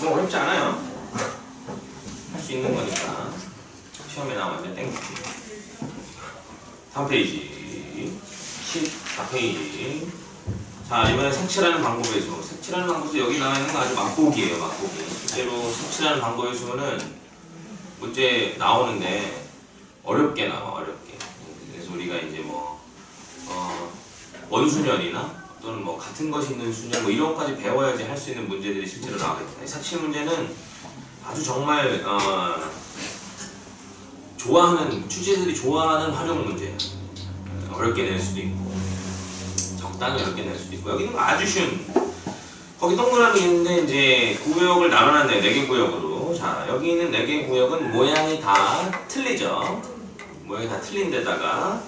너무 어렵지 않아요. 할 수 있는 거니까. 시험에 나오면 땡. 다음 페이지. 14페이지. 자 이번에 색칠하는 방법에서 색칠하는 방법에서 여기 나와 있는 거 아주 맛보기예요 맛보기. 실제로 색칠하는 방법에서는 문제 나오는데 어렵게 나와 어렵게. 그래서 우리가 이제 뭐 어, 원수년이나 또는 뭐 같은 것이 있는 수년 뭐 이런 것까지 배워야지 할 수 있는 문제들이 실제로 나오겠다. 색칠 문제는 아주 정말 어, 좋아하는 취재들이 좋아하는 활용 문제 어렵게 낼 수도 있고 적당히 어렵게 낼 수도 있고 여기는 아주 쉬운. 거기 동그라미 있는데 이제 구역을 나눠놨네요. 네 개 구역으로. 자 여기 있는 네 개 구역은 모양이 다 틀리죠? 모양이 다 틀린 데다가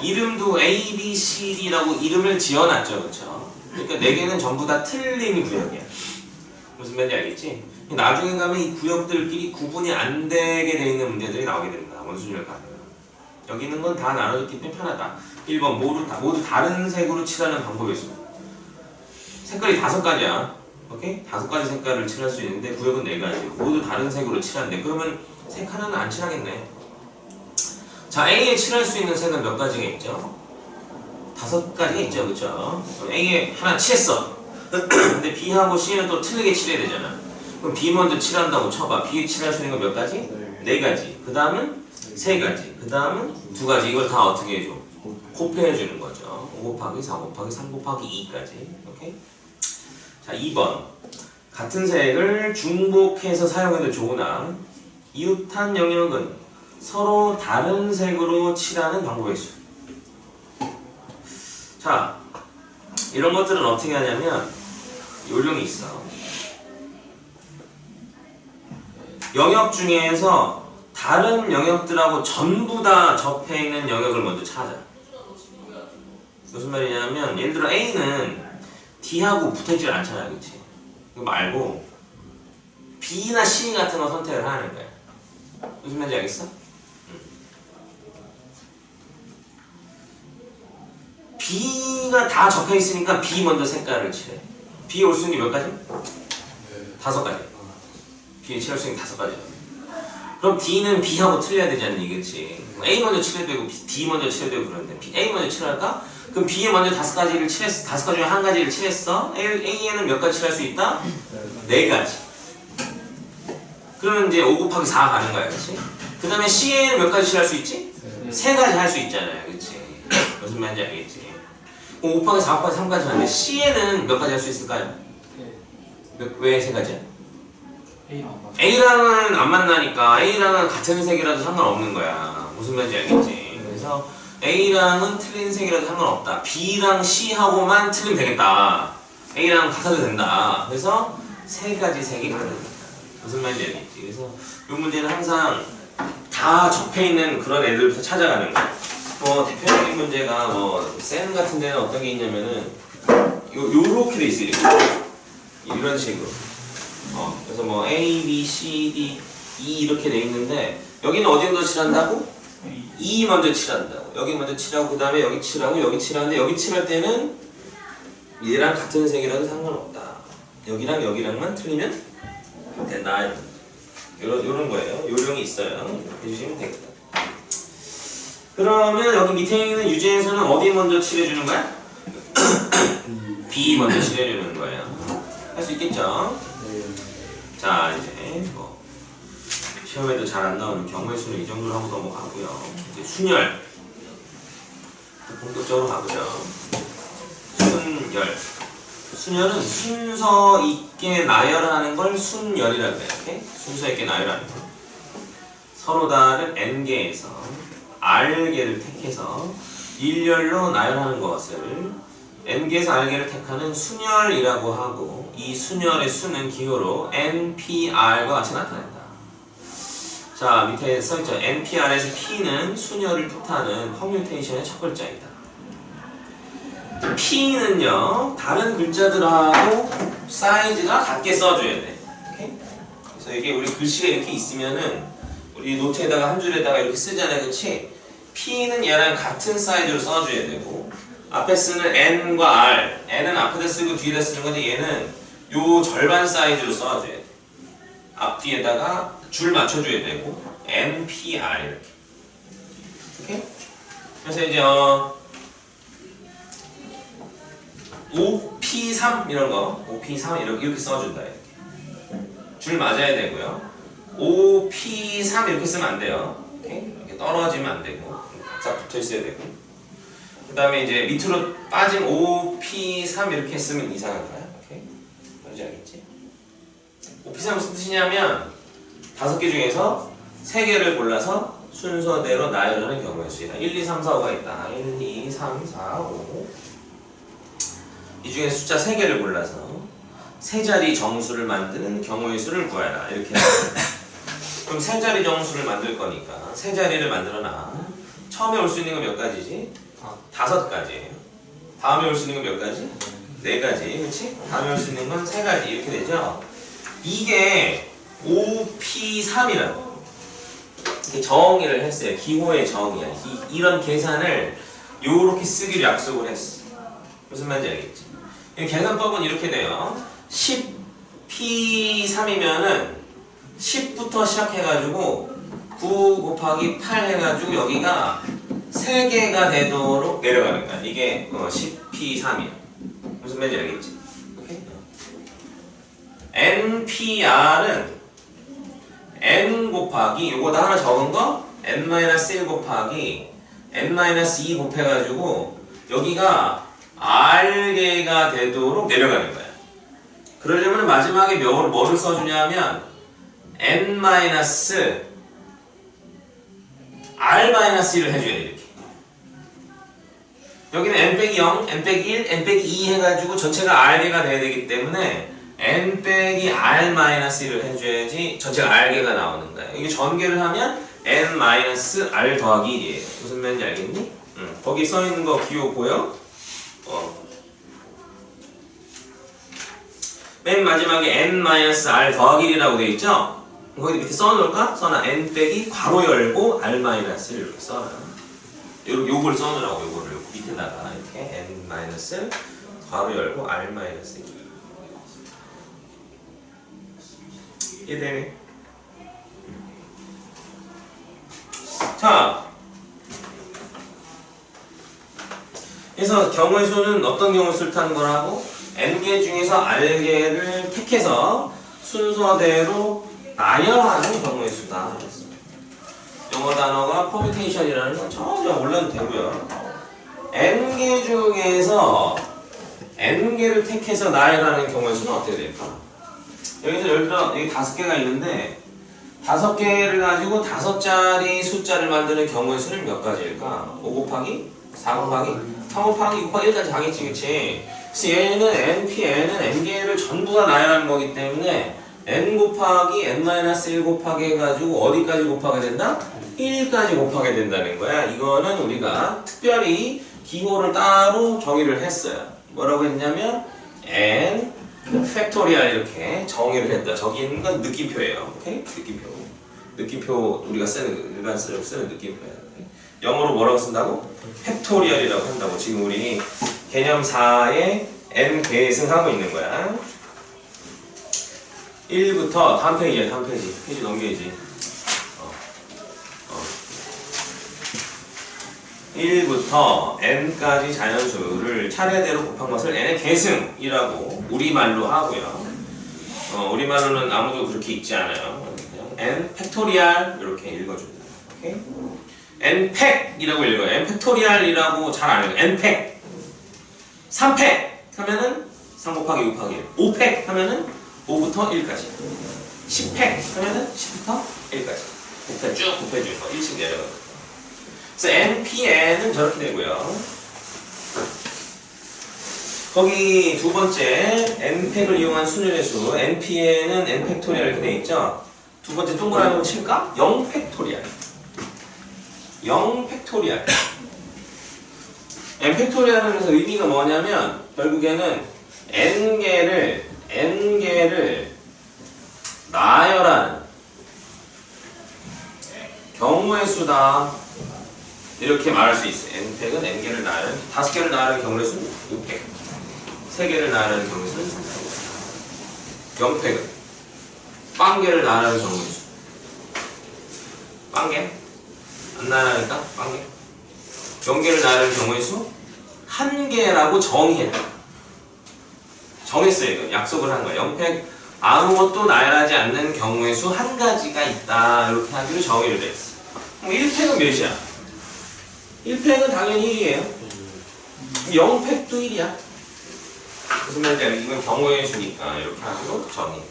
이름도 A, B, C, D라고 이름을 지어놨죠 그렇죠 그러니까 네 개는 전부 다 틀린 구역이야 무슨 말인지 알겠지? 나중에 가면 이 구역들끼리 구분이 안 되게 돼 있는 문제들이 나오게 됩니다. 원순위를 가면. 여기 있는 건 다 나눠줬기 때문에 편하다. 1번 모두, 다, 모두 다른 색으로 칠하는 방법이 있습니다. 색깔이 다섯 가지야. 오케이? 다섯 가지 색깔을 칠할 수 있는데 구역은 네 가지. 모두 다른 색으로 칠한대. 그러면 색 하나는 안 칠하겠네. 자, A에 칠할 수 있는 색은 몇 가지가 있죠? 다섯 가지가 있죠. 그쵸? A에 하나 칠했어. 근데 B하고 C는 또 틀리게 칠해야 되잖아. 그럼 B 먼저 칠한다고 쳐봐. B에 칠할 수 있는 건 몇 가지? 네 가지. 그 다음은 세 가지. 그 다음은 두 가지. 이걸 다 어떻게 해줘? 곱해해 주는 거죠. 5 곱하기 4 곱하기 3 곱하기 2까지. 오케이? 자, 2번. 같은 색을 중복해서 사용해도 좋으나 이웃한 영역은 서로 다른 색으로 칠하는 방법이 있어. 자, 이런 것들은 어떻게 하냐면 요령이 있어. 영역 중에서 다른 영역들하고 전부 다 접해 있는 영역을 먼저 찾아. 무슨 말이냐면 예를 들어 A는 D하고 붙어있질 않잖아, 그렇지? 그거 말고 B나 C 같은 거 선택을 하는 거야. 무슨 말인지 알겠어? B가 다 접해 있으니까 B 먼저 색깔을 칠해. B 올 수 있는 게 몇 가지? 다섯 가지. B에 칠할 수 있는 다섯 가지. 그럼 D는 B하고 틀려야 않니, 그치? A 먼저 칠해야 되고 D 먼저 칠해야 되고 그러는데 A 먼저 칠할까? 그럼 B에 먼저 다섯 가지를 칠했어. 다섯 가지 중에 한 가지를 칠했어. A, A에는 몇 가지 칠할 수 있다? 네 가지. 그러면 이제 5 곱하기 4 가는 거야, 그치? 그 다음에 C에는 몇 가지 칠할 수 있지? 세 가지 할 수 있잖아요, 그치? 무슨 말인지 알겠지? 5 곱하기 4 곱하기 3까지 하는데 C에는 몇 가지 할 수 있을까요? 왜세 가지야? A랑은 안 만나니까 A랑은 같은 색이라도 상관없는 거야. 무슨 말인지 알겠지? 그래서 A랑은 틀린 색이라도 상관없다. B랑 C하고만 틀리면 되겠다. A랑 같아도 된다. 그래서 세 가지 색이 다릅니다. 무슨 말인지 알겠지? 그래서 이 문제는 항상 다 접해 있는 그런 애들부터 찾아가는 거야. 뭐 대표적인 문제가 뭐센 같은 데는 어떤 게 있냐면은 요 요렇게 돼 있어 이렇게 이런 식으로. 어, 그래서 뭐 A, B, C, D, E 이렇게 돼 있는데 여기는 어디 먼저 칠한다고? E 먼저 칠한다고. 여기 먼저 칠하고 그 다음에 여기 칠하고 여기 칠하는데 여기 칠할 때는 얘랑 같은 색이라도 상관없다. 여기랑 여기랑만 틀리면 된다. 이런 요런 거예요. 요령이 있어요. 해주시면 되겠다. 그러면 여기 밑에 있는 유제에서는 어디 먼저 칠해주는 거야? B 먼저 칠해주는 거예요. 할 수 있겠죠? 자 이제 뭐 시험에도 잘 안 나오는 경우의 수는 이 정도로 하고 넘어가고요. 이제 순열 본격적으로 가보죠. 순열 순열은 순서 있게 나열하는 걸 순열이라고 해요. 순서 있게 나열하는 거. 서로 다른 n 개에서 r 개를 택해서 일렬로 나열하는 것을 n 개에서 r 개를 택하는 순열이라고 하고 이 순열의 수는 기호로 npr과 같이 나타낸다. 자 밑에 써있죠. npr에서 p는 순열을 뜻하는 퍼뮤테이션의 첫 글자이다. p는요 다른 글자들하고 사이즈가 같게 써줘야 돼. 그래서 이게 우리 글씨가 이렇게 있으면은 우리 노트에다가 한 줄에다가 이렇게 쓰잖아요, 그렇지? P는 얘랑 같은 사이즈로 써줘야 되고 앞에 쓰는 n과 r, n은 앞에다 쓰고 뒤에다 쓰는 건데 얘는 요 절반 사이즈로 써줘야 돼. 앞뒤에다가 줄 맞춰줘야 되고 NPR 이렇게 오케이? 그래서 이제 어 5P3 이런 거 5P3 이렇게, 이렇게 써준다 이렇게 줄 맞아야 되고요 5P3 이렇게 쓰면 안 돼요 오케이? 이렇게 떨어지면 안 되고 싹 붙어 있어야 되고 그 다음에 이제 밑으로 빠진 5P3 이렇게 쓰면 이상한가요? 오케이? 뭔지 알겠지? 5P3 무슨 뜻이냐면 다섯 개 중에서 세 개를 골라서 순서대로 나열하는 경우의 수이다. 1, 2, 3, 4, 5가 있다. 1, 2, 3, 4, 5. 이 중에 숫자 세 개를 골라서 세 자리 정수를 만드는 경우의 수를 구하라. 이렇게. 그럼 세 자리 정수를 만들 거니까 세 자리를 만들어놔. 처음에 올 수 있는 건 몇 가지지? 다섯 가지예요. 다음에 올 수 있는 건 몇 가지? 네 가지, 그렇지? 다음에 올 수 있는 건 세 가지 이렇게 되죠. 이게 5P3이라고 이게 정의를 했어요. 기호의 정의야. 이, 이런 계산을 요렇게 쓰기로 약속을 했어. 무슨 말인지 알겠지? 이 계산법은 이렇게 돼요. 10P3이면은 10부터 시작해가지고 9 곱하기 8 해가지고 여기가 3개가 되도록 내려가는 거야. 이게 어, 10P3이야. 무슨 말인지 알겠지? 오케이? NPR은 n 곱하기 요거다 하나 적은 거 n-1 곱하기 n-2 곱해가지고 여기가 r개가 되도록 내려가는 거야. 그러려면 마지막에 몇, 뭐를 써주냐면 n r-1을 해줘야 돼 이렇게. 여기는 n 빼기 0, n 빼기 1, n 빼기 2 해가지고 전체가 r개가 돼야 되기 때문에 n 빼기 r-1을 해줘야지 전체가 r개가 나오는 거야. 이게 전개를 하면 n-r 더하기 1이에요. 무슨 말인지 알겠니? 응. 거기 써있는 거 기호 보여? 어. 맨 마지막에 n-r 더하기 1이라고 되어 있죠? 거기 밑에 써놓을까? 써놔. n 빼기 괄호 열고 r-를 이렇게 써놔. 요, 요걸 써놓으라고 요거를 밑에다가 이렇게 n- 괄호 열고 r-1 이해되네. 자, 그래서 경우의 수는 어떤 경우 수를 타는 거라고? n개 중에서 r개를 택해서 순서대로 나열하는 경우의 수다. 영어 단어가 permutation이라는 건 전혀 몰라도 되고요. n개 중에서 n개를 택해서 나열하는 경우의 수는 어떻게 될까? 여기서 예를 들어 여기 다섯 개가 있는데 다섯 개를 가지고 다섯 자리 숫자를 만드는 경우의 수는 몇 가지일까? 5 곱하기 4 곱하기 3 곱하기 6 곱하기 1까지 가겠지 그치? 그래서 얘는 np, n은 n개를 전부 다 나열하는 거기 때문에 n 곱하기 n-1 곱하기 해가지고 어디까지 곱하게 된다? 1까지 곱하게 된다는 거야 이거는 우리가 특별히 기호를 따로 정의를 했어요 뭐라고 했냐면 n 팩토리얼 이렇게 정의를 했다. 저기 있는 건 느낌표예요. 오케이? 느낌표. 느낌표 우리가 쓰는 일반적으로 쓰는 느낌표예요. 영어로 뭐라고 쓴다고? 팩토리얼이라고 한다고. 지금 우리 개념 4에 n 계승하고 있는 거야. 1부터 다음 페이지야, 다음 페이지. 페이지 넘겨야지. 어. 어. 1부터 n까지 자연수를 차례대로 곱한 것을 n의 계승이라고 우리말로 하고요. 어, 우리말로는 아무도 그렇게 읽지 않아요. 그냥 n 팩토리얼 이렇게 읽어줍니다. 오케이? n 팩이라고 읽어요. n 팩토리얼이라고 잘 안 읽어요. n 팩. 3팩 하면은 3 곱하기 6 곱하기 1. 5팩 하면은 5부터 1까지. 10팩 하면은 10부터 1까지. 곱해 쭉 곱해주는 거. 1씩 내려가는 거. 그래서 NPN은 저렇게 되고요. 거기 두 번째 n팩을 이용한 순열의 수 npn은 n팩토리얼 이렇게 돼 있죠. 두 번째 동그라미 로 칠까? 0팩토리얼. 0팩토리얼. n팩토리얼은 그래서 의미가 뭐냐면 결국에는 n개를 n개를 나열하는 경우의 수다. 이렇게 말할 수 있어요. n팩은 n개를 나열하는 다섯 개를 나열하는 경우의 수는 6팩. 세 개를 나열하는 경우의 수는 3팩. 0팩은 빵개를 나라는 경우의 수. 빵개? 안 나라니까? 빵개? 몇 개를 나라는 경우의 수? 한 개라고 정의했다. 정했어요. 이거. 약속을 한 거야. 영팩 아무것도 나열하지 않는 경우의 수 한 가지가 있다. 이렇게 하기로 정의를 냈어. 그럼 1팩은 몇이야? 1팩은 당연히 1이에요. 0팩도 1이야. 무슨 말인지 알지? 이건 경우의 수니까 이렇게 하기로 정의.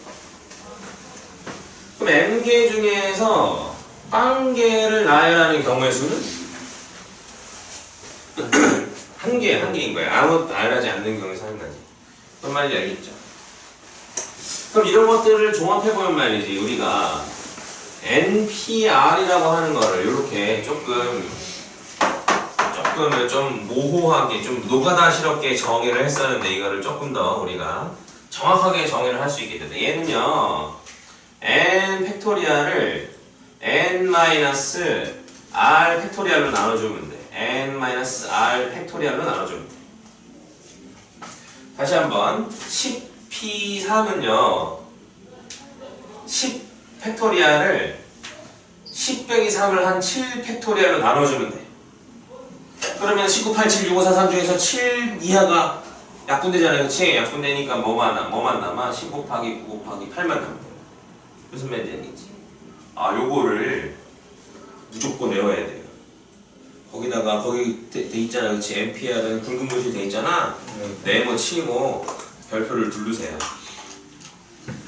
그럼 n개 중에서 빵개를 나열하는 경우의 수는? 한 개, 한 개인 거야. 아무것도 나열하지 않는 경우에서 한 가지. 무슨 말인지 알겠죠? 그럼 이런 것들을 종합해보면 말이지, 우리가 NPR이라고 하는 거를 이렇게 조금 조금 좀 모호하게 좀 노가다시럽게 정의를 했었는데 이거를 조금 더 우리가 정확하게 정의를 할 수 있게 된다. 얘는요 n 팩토리얼을 n 마이너스 r 팩토리얼로 나눠주면 돼. n 마이너스 r 팩토리얼로 나눠주면 돼. 다시 한번 10p3은요 10 팩토리얼을 10 빼기 3을 한 7 팩토리얼로 나눠주면 돼. 그러면 19, 8, 7, 6, 5, 4, 3 중에서 7 이하가 약분되잖아요. 그치? 약분되니까 뭐만 남, 뭐만 남아? 10 곱하기 9 곱하기 8만 남아. 무슨 말인지? 아, 요거를 무조건 외워야 돼요. 거기다가 거기 돼, 돼 있잖아. 그치? MPR은 굵은 글씨 돼 있잖아. 네모 치고 별표를 두르세요.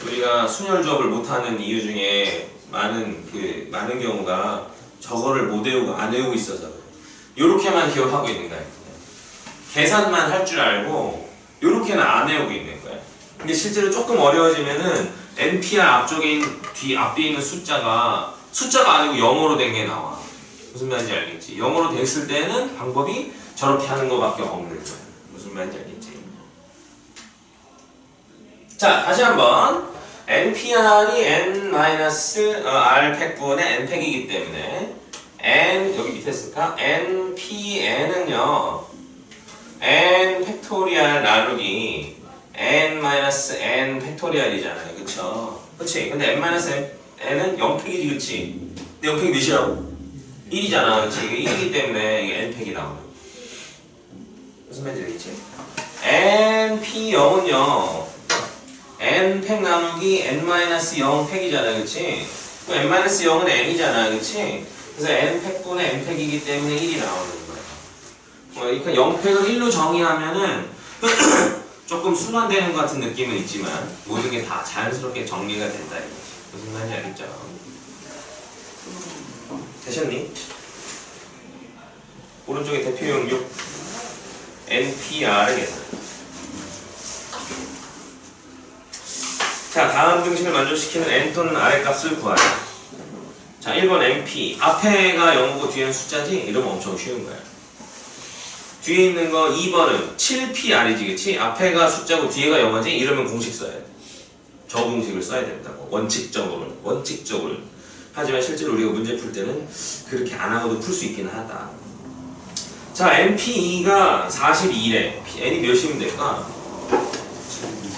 우리가 순열 조합을 못하는 이유 중에 많은 그 많은 경우가 저거를 못 외우고 안 외우고 있어서. 요렇게만 기억하고 있는 거예요. 계산만 할 줄 알고 요렇게는 안 외우고 있는 거예요. 근데 실제로 조금 어려워지면은 NPR 앞쪽에 있는 뒤 앞뒤에 있는 숫자가 숫자가 아니고 영어로 된 게 나와. 무슨 말인지 알겠지? 영어로 됐을 때는 방법이 저렇게 하는 거밖에 없는 거야. 무슨 말인지 알겠지? 자, 다시 한번 NPR이 n-r 팩분의 n 팩이기 때문에 n 여기 밑에 쓸까? npn은요 n 팩토리얼 나누기 n-n 팩토리얼이잖아요 그쵸? 그치? 근데 n-n은 0팩이지 그치? 근데 0팩이 몇이라고? 1이잖아 그치? 이게 1이기 때문에 이게 n팩이 나오는. 무슨 말인지 알겠지? np0은요 n팩 나누기 n-0 팩이잖아 그치? 그럼 n-0은 n이잖아 그치? 그래서 n팩분의 n팩이기 때문에 1이 나오는 거야 어, 그러니까 0팩을 1로 정의하면은 조금 순환되는 것 같은 느낌은 있지만 모든 게 다 자연스럽게 정리가 된다 이거지 무슨 말인지 알겠죠? 되셨니? 오른쪽에 대표용 6 NPR의 계산 자, 다음 등식을 만족시키는 n 또는 r의 값을 구하라. 자, 1번 MP. 앞에가 0이고 뒤에는 숫자지? 이러면 엄청 쉬운 거야. 뒤에 있는 거 2번은 7PR이지, 그치? 앞에가 숫자고 뒤에가 0이지? 이러면 공식 써야 돼. 저 공식을 써야 된다고. 원칙적으로는. 원칙적으로는. 하지만 실제로 우리가 문제 풀 때는 그렇게 안 하고도 풀 수 있긴 하다. 자, MP가 42래. n이 몇이면 될까?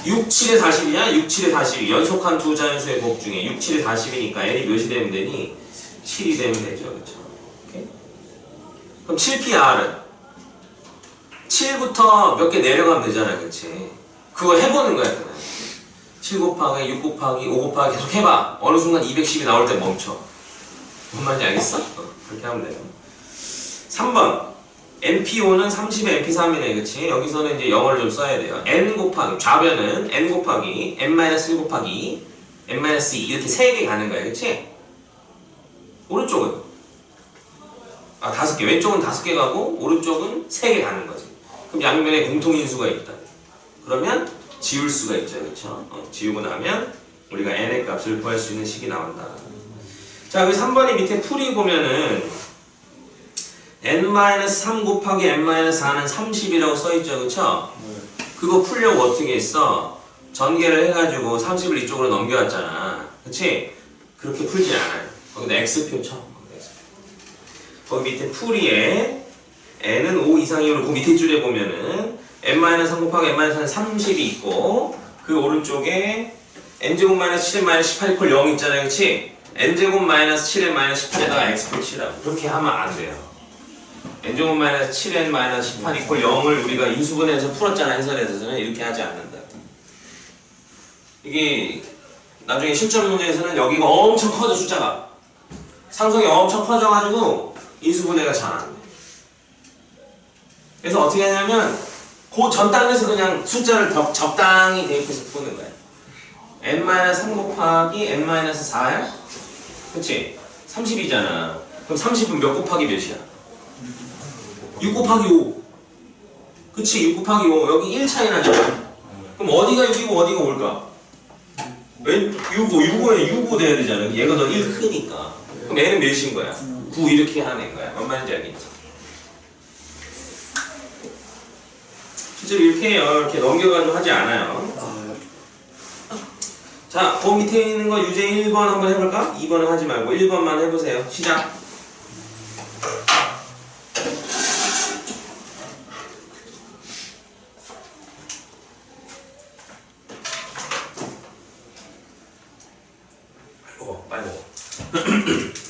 6, 7에 40이야? 6, 7에 40이 연속한 두 자연수의 곱 중에 6, 7에 40이니까 n이 몇이 되면 되니? 7이 되면 되죠? 오케이? 그럼 7PR은 7부터 몇 개 내려가면 되잖아요 그치? 그거 해보는 거야 그냥 7 곱하기 6 곱하기 5 곱하기 계속 해봐 어느 순간 210이 나올 때 멈춰 뭔 말인지 알겠어? 어, 그렇게 하면 돼요 3번 NP5는 30에 NP3이네, 그치? 여기서는 이제 영어를 좀 써야 돼요. n 곱하기, 좌변은 n 곱하기, n-1 곱하기, n-2 이렇게 세개 가는 거야, 그치? 오른쪽은? 아, 다섯 개. 왼쪽은 다섯 개 가고, 오른쪽은 세 개 가는 거지. 그럼 양면에 공통인수가 있다. 그러면 지울 수가 있죠, 그쵸? 어, 지우고 나면 우리가 n의 값을 구할 수 있는 식이 나온다. 자, 그 3번이 밑에 풀이 보면은 n-3 곱하기 n-4는 30이라고 써있죠 그쵸? 그거 풀려고 어떻게 했어? 전개를 해가지고 30을 이쪽으로 넘겨왔잖아 그치? 그렇게 풀지 않아요 거기다 x표 쳐 거기 밑에 풀이에 n은 5 이상이면 그 밑에 줄에 보면은 n-3 곱하기 n-4는 30이 있고 그 오른쪽에 n제곱 마이너스 7n 마이너스 18 이퀄 0 있잖아요. 그치? n제곱 마이너스 7n 마이너스 18에다가 x표 치라고. 그렇게 하면 안 돼요. N제곱 마이너스 7n 마이너스 18 이퀄 0을 우리가 인수분해해서 풀었잖아 해설에서는. 이렇게 하지 않는다. 이게 나중에 실전 문제에서는 여기가 엄청 커져 숫자가. 상성이 엄청 커져가지고 인수분해가 잘 안 돼. 그래서 어떻게 하냐면 그전 단에서 그냥 숫자를 적, 적당히 대입해서 푸는 거야. n-3 곱하기 n-4야? 그치? 30이잖아. 그럼 30은 몇 곱하기 몇이야? 6 곱하기 5. 그치? 6 곱하기 5. 여기 1 차이 나잖아. 그럼 어디가 6이고 어디가 5일까? 왼 65, 65에 65 돼야 되잖아. 얘가 더 1 크니까. 그럼 얘는 몇인 거야? 9 이렇게 하는 거야. 뭔 말인지 알겠지? 실제로 이렇게 해요. 이렇게 넘겨가지고 하지 않아요. 자, 그 밑에 있는 거 유제 1번 한번 해볼까? 2번은 하지 말고 1번만 해보세요. 시작. 빨리 먹어.